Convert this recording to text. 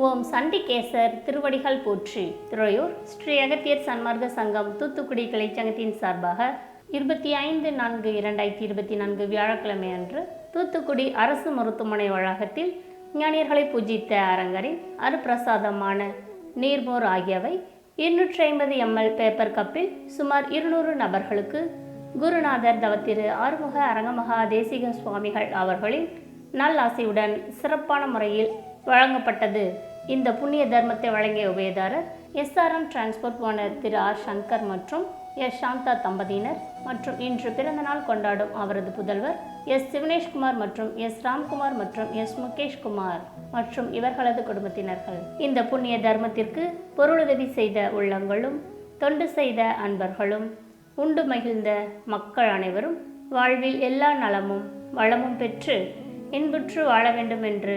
ஓம் சண்டிகேசர் திருவடிகள் போற்றி. துறையூர் ஸ்ரீ அகத்தியர் சன்மார்க்க சங்கம் தூத்துக்குடி கிளைச்சங்கத்தின் சார்பாக இருபத்தி ஐந்து நான்கு இரண்டாயிரத்தி இருபத்தி நான்கு வியாழக்கிழமை அன்று தூத்துக்குடி அரசு மருத்துவமனை வளாகத்தில் ஞானியர்களை பூஜித்த அரங்கரின் அருப்பிரசாதமான நீர்மோர் ஆகியவை இருநூற்றி ஐம்பது எம்எல் பேப்பர் கப்பில் சுமார் இருநூறு நபர்களுக்கு குருநாதர் தவத்திரு ஆறுமுக அரங்கமகா தேசிக சுவாமிகள் அவர்களின் நல்லாசையுடன் சிறப்பான முறையில் வழங்கப்பட்டது. இந்த புண்ணிய தர்மத்தை வழங்கிய உபயதாரர் SRM transport owner Thiru R Shankar மற்றும் எஸ் சாந்தா தம்பதியினர் மற்றும் இன்று பிறந்தநாள் கொண்டாடும் அவரது புதல்வர் எஸ் சிவனேஷ்குமார் மற்றும் எஸ் ராம்குமார் மற்றும் எஸ் முகேஷ்குமார் மற்றும் இவர்களது குடும்பத்தினர்கள். இந்த புண்ணிய தர்மத்திற்கு பொருளுதவி செய்த உள்ளங்களும் தொண்டு செய்த அன்பர்களும் உண்டு மகிழ்ந்த மக்கள் அனைவரும் வாழ்வில் எல்லா நலமும் வளமும் பெற்று இன்புற்று வாழ வேண்டும் என்று